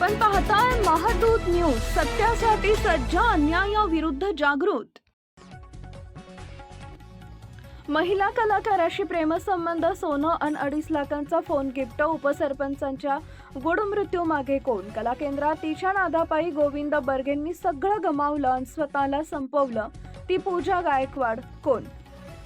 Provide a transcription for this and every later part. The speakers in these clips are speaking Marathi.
आपण पाहताय महादूत न्यूज सत्यासाठी सज्ज अन्यायाविरुद्ध जागृत. महिला कलाकाराशी प्रेमसंबंध सोनं अन अडीच लाखांचा फोन गिफ्ट उपसरपंचांच्या गुड मृत्यू मागे कोण? कला केंद्रात तिच्या नादापायी गोविंद बर्गेंनी सगळं गमावलं आणि स्वतःला संपवलं. ती पूजा गायकवाड कोण?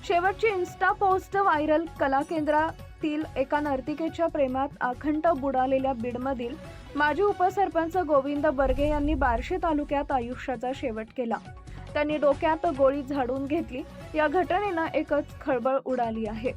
शेवटची इन्स्टा पोस्ट व्हायरल कला केंद्रातील एका नर्तिकेच्या प्रेमात अखंड बुडालेल्या बीडमधील माजी उपसरपंच गोविंद बर्गे यांनी बार्शी तालुक्यात आयुष्याचा शेवट केला. त्यांनी डोक्यात गोळी झाडून घेतली. या घटनेनं एकच खळबळ उडाली आहे.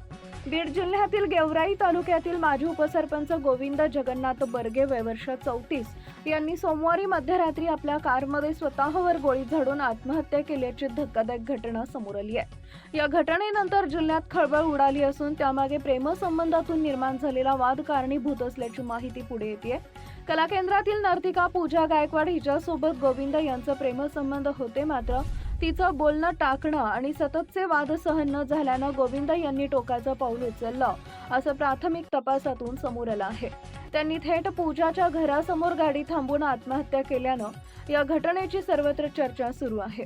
बीड जिल्ह्यातील गेवराई तालुक्यातील माजी उपसरपंच गोविंद जगन्नाथ बर्गे वयवर्ष चौतीस यांनी सोमवारी मध्यरात्री आपल्या कारमध्ये स्वतःवर गोळी झाडून आत्महत्या केल्याची धक्कादायक घटना समोर आली आहे. या घटनेनंतर जिल्ह्यात खळबळ उडाली असून त्यामागे प्रेमसंबंधातून निर्माण झालेला वाद कारणीभूत असल्याची माहिती पुढे येते कला केंद्रातील नर्तिका पूजा गायकवाड हिच्यासोबत गोविंद यांचं प्रेमसंबंध होते मात्र तिचं बोलणं टाकणं आणि सततचे वाद सहन न झाल्यानं गोविंद यांनी टोकाचं पाऊल उचललं असं प्राथमिक तपासातून समोर आलं आहे. त्यांनी थेट पूजाच्या घरासमोर गाडी थांबून आत्महत्या केल्यानं या घटनेची सर्वत्र चर्चा सुरू आहे.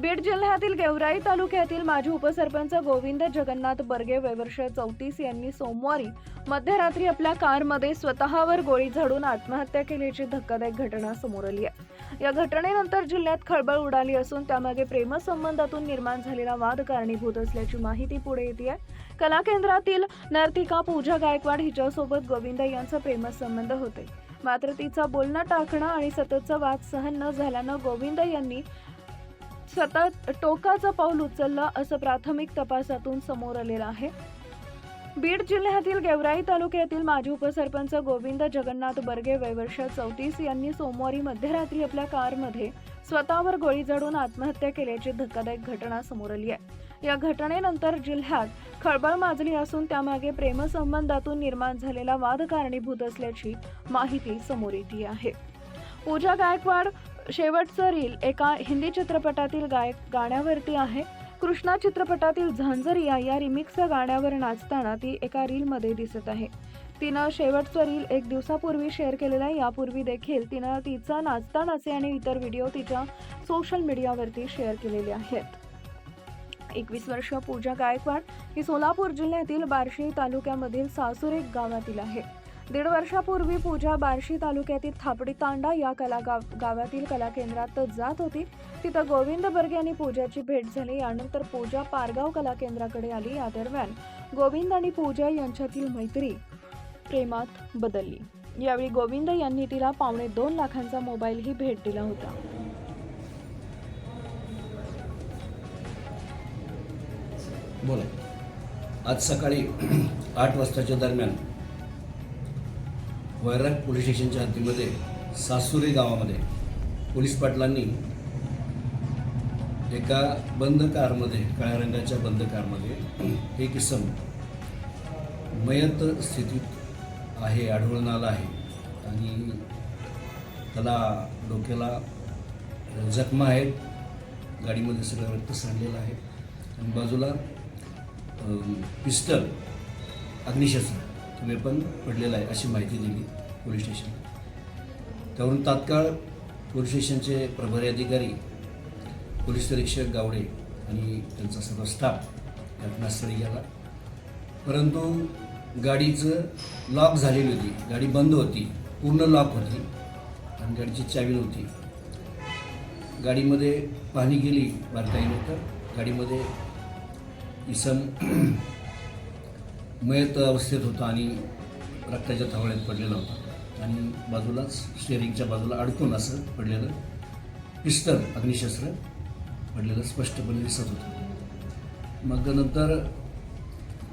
बीड जिल्ह्यातील गेवराई तालुक्यातील माजी उपसरपंच गोविंद जगन्नाथ बर्गे वयवर्ष चौतीस यांनी सोमवारी मध्यरात्री आपल्या कारमध्ये स्वतःवर गोळी झाडून आत्महत्या केल्याची धक्कादायक घटना समोर आली आहे. या घटनेनंतर जिल्ह्यात खळबळ उडाली असून त्यामागे प्रेमसंबंधातून निर्माण झालेला वाद कारणीभूत असल्याची माहिती पुढे येते कला केंद्रातील नर्तिका पूजा गायकवाड हिच्यासोबत गोविंद यांचा प्रेमसंबंध होते. मात्र तिचा बोलणं टाकणं आणि सततचा वाद सहन न झाल्यानं गोविंद यांनी सतत टोकाचं पाऊल उचललं असं प्राथमिक तपासातून समोर आलेलं आहे. बीड जिल्ह्यातील गेवराई तालुक्यातील माजी उपसरपंच गोविंद जगन्नाथ बर्गे वयवर्ष चौतीस यांनी सोमवारी मध्यरात्री आपल्या कारमध्ये स्वतःवर गोळी झाडून आत्महत्या केल्याची धक्कादायक घटना समोर आली आहे. या घटनेनंतर जिल्ह्यात खळबळ माजली असून त्यामागे प्रेमसंबंधातून निर्माण झालेला वाद कारणीभूत असल्याची माहिती समोर येते आहे. पूजा गायकवाड शेवटचं रील एका हिंदी चित्रपटातील गायक गाण्यावरती आहे. कृष्णा चित्रपटातील झांझरिया या रिमिक्स गाण्यावर नाचताना ती एका रीलमध्ये दिसत आहे. तिनं शेवटचं रील एक दिवसापूर्वी शेअर केलेलं आहे. यापूर्वी देखील तिनं तिचा नाचतानाचे आणि इतर व्हिडिओ तिच्या सोशल मीडियावरती शेअर केलेले आहेत. एकवीस वर्ष पूजा गायकवाड ही सोलापूर जिल्ह्यातील बार्शी तालुक्यामधील सासुरे गावातील आहे. दीड वर्षापूर्वी पूजा बार्शी तालुक्यातील थापडी तांडा या कला गाव गावातील कला केंद्रात जात होती. तिथं गोविंद बर्गे आणि पूजाची भेट झाली. यानंतर पूजा पारगाव कला केंद्राकडे आली. या दरम्यान गोविंद आणि पूजा यांच्यातील मैत्री प्रेमात बदलली. यावेळी गोविंद यांनी तिला पावणे दोन लाखांचा मोबाईलही भेट दिला होता. बोला. आज सकाळी आठ वाजताच्या दरम्यान वैराग पोलीस स्टेशनच्या हद्दीमध्ये सासुरी गावामध्ये पोलीस पाटलांनी एका बंद कारमध्ये काळ्या रंगाच्या बंद कारमध्ये एक इसम मयत स्थितीत आहे आढळून आला आहे. आणि त्याला डोक्याला जखमा आहेत. गाडीमध्ये सगळं रक्त सांडलेलं आहे. आणि बाजूला पिस्टल अग्निशस्त्र. वेपन पडलेलं आहे अशी माहिती दिली पोलीस स्टेशन. त्यावरून तात्काळ पोलीस स्टेशनचे प्रभारी अधिकारी पोलीस निरीक्षक गावडे आणि त्यांचा सर्व स्टाफ घटनास्थळी गेला. परंतु गाडीचं लॉक झालेली होती. गाडी बंद होती पूर्ण लॉक होती आणि गाडीची चावी नव्हती. गाडीमध्ये पाहणी गेली बारकाईने तर. गाडीमध्ये इसम मयत अवस्थेत होता आणि रक्ताच्या थावळ्यात पडलेला होता. आणि बाजूलाच स्टेअरिंगच्या बाजूला अडकून असं पडलेलं पिस्टल अग्निशस्त्र पडलेलं स्पष्टपणे दिसत होतं. मग नंतर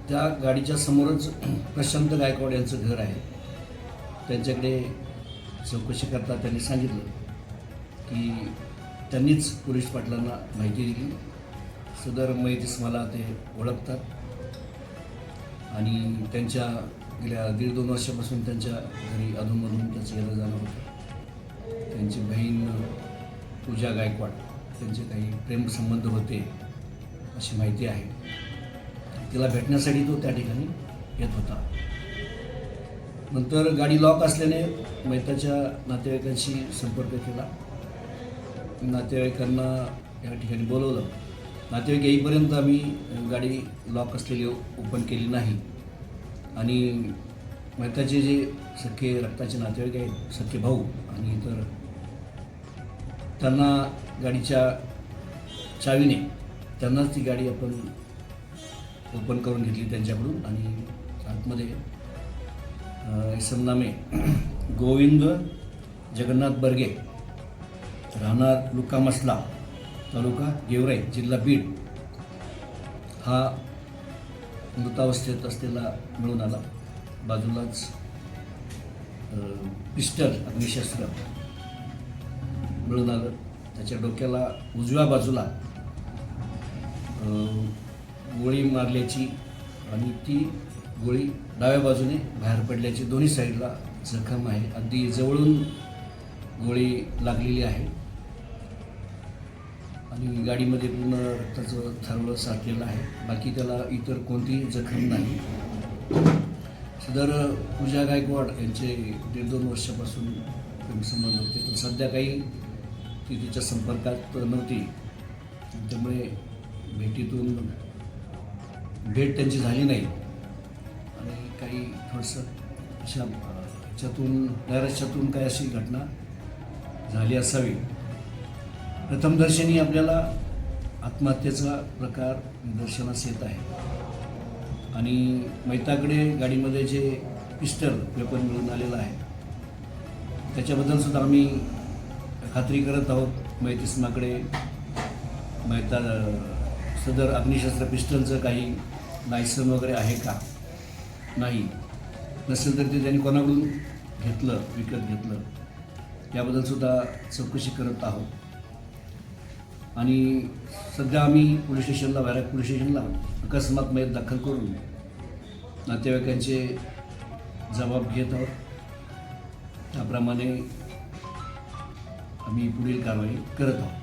त्या गाडीच्या समोरच प्रशांत गायकवाड यांचं घर आहे. त्यांच्याकडे चौकशी करता त्यांनी सांगितलं की त्यांनीच पोलीस पाटलांना माहिती दिली. सदर मयतीस मला ते ओळखतात. आणि त्यांच्या गेल्या दीड दोन वर्षापासून त्यांच्या घरी अधूनमधून त्यांचं येणं जाणं होतं. त्यांची बहीण पूजा गायकवाड त्यांचे काही प्रेमसंबंध होते अशी माहिती आहे. तिला भेटण्यासाठी तो त्या ठिकाणी येत होता. नंतर गाडी लॉक असल्याने मैताच्या नातेवाईकांशी संपर्क केला. नातेवाईकांना या ठिकाणी बोलवलं. नातेवाईक येईपर्यंत आम्ही गाडी लॉक असलेली ओपन केली नाही. आणि मैताचे जे सख्खे रक्ताचे नातेवाईक आहेत सख्खे भाऊ आणि इतर त्यांना गाडीच्या चावीने त्यांनाच ती गाडी आपण ओपन करून घेतली त्यांच्याकडून आणि आतमध्ये अ, गोविंद जगन्नाथ बर्गे राहणार लुकामसला तालुका गेवराई जिल्हा बीड हा मृतावस्थेत असलेला मिळून आला. बाजूलाच पिस्टल अग्निशस्त्र मिळून आलं. त्याच्या डोक्याला उजव्या बाजूला गोळी मारल्याची आणि ती गोळी डाव्या बाजूने बाहेर पडल्याची दोन्ही साईडला जखम आहे. अगदी जवळून गोळी लागलेली आहे. आणि गाडीमध्ये पूर्ण रक्ताचं थारोळं साठलेलं आहे. बाकी त्याला इतर कोणतीही जखम नाही. सदर पूजा गायकवाड यांचे दीड दोन वर्षापासून प्रेमसंबंध होते. पण सध्या काही ती तिच्या संपर्कात नव्हती. त्यामुळे भेटीतून भेट त्यांची झाली नाही. आणि काही थोडंसं अशा याच्यातून ह्याच्यातून नैराश्यातून काही अशी घटना झाली असावी. प्रथमदर्शनी आपल्याला आत्महत्येचा प्रकार निदर्शनास येत आहे. आणि मैताकडे गाडीमध्ये जे पिस्टल वेपन मिळून आलेलं आहे त्याच्याबद्दल सुद्धा आम्ही खात्री करत आहोत. मैतिस्माकडे मैता सदर अग्निशस्त्र पिस्टलचं काही लायसन वगैरे आहे का? नाही. नसेल तर ते त्यांनी कोणाकडून घेतलं विकत घेतलं? याबद्दल सुद्धा चौकशी करत आहोत. आणि सध्या आम्ही पोलीस स्टेशनला व्हायरक पोलीस स्टेशनला अकस्मात मयत दाखल करून नातेवाईकांचे जबाब घेत आहोत. त्याप्रमाणे आम्ही पुढील कारवाई करत आहोत.